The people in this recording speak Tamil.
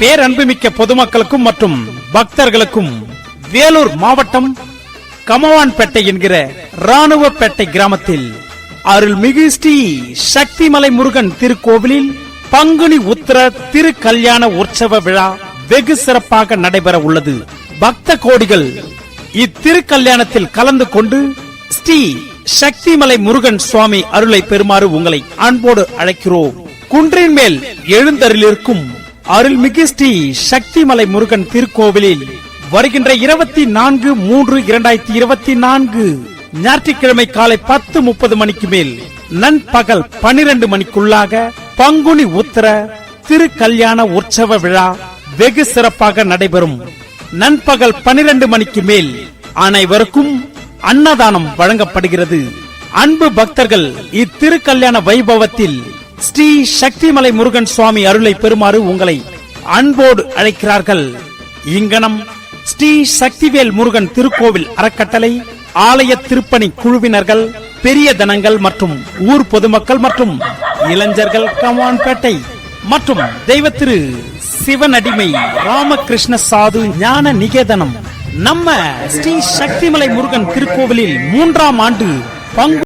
பேரன்புமிக்க பொதுமக்களுக்கும் மற்றும் பக்தர்களுக்கும் வேலூர் மாவட்டம் கமவான்பேட்டை என்கிற ராணுவப்பேட்டை கிராமத்தில் அருள்மிகு ஸ்ரீ சக்திமலை முருகன் திருக்கோவிலில் பங்குனி உத்திர திருக்கல்யாண உற்சவ விழா வெகு சிறப்பாக நடைபெற உள்ளது. பக்த கோடிகள் இத்திருக்கல்யாணத்தில் கலந்து கொண்டு ஸ்ரீ சக்திமலை முருகன் சுவாமி அருளை பெறுமாறு உங்களை அன்போடு அழைக்கிறோம். குன்றின் மேல் எழுந்தருளிருக்கும் அருள்மிகு ஸ்ரீ சக்திமலை முருகன் திருக்கோவிலில் வருகின்ற இருபத்தி நான்கு மூன்று இரண்டாயிரத்தி இருபத்தி நான்கு ஞாயிற்றுக்கிழமை காலை பத்து முப்பது மணிக்கு மேல் நண்பகல் பனிரெண்டு மணிக்குள்ளாக பங்குனி உத்தர திருக்கல்யாண உற்சவ விழா வெகு சிறப்பாக நடைபெறும். நண்பகல் பனிரெண்டு மணிக்கு மேல் அனைவருக்கும் அன்னதானம் வழங்கப்படுகிறது. அன்பு பக்தர்கள் இத்திருக்கல்யாண வைபவத்தில் ஸ்ரீ சக்திமலை முருகன் சுவாமி அருளை பெறுமாறு உங்களை அன்போடு அழைக்கிறார்கள். இங்கனம் ஸ்ரீ சக்திவேல் முருகன் திருக்கோவில் அறக்கட்டளை ஆலய திருப்பணி குழுவினர்கள் பெரிய தனங்கள் மற்றும் ஊர் பொதுமக்கள் மற்றும் இளைஞர்கள் கமான்பேட்டை மற்றும் தெய்வத்திரு சிவனடிமை ராமகிருஷ்ண சாது ஞான நிகேதனம். நம்ம ஸ்ரீ சக்திமலை முருகன் திருக்கோவிலில் மூன்றாம் ஆண்டு பங்கு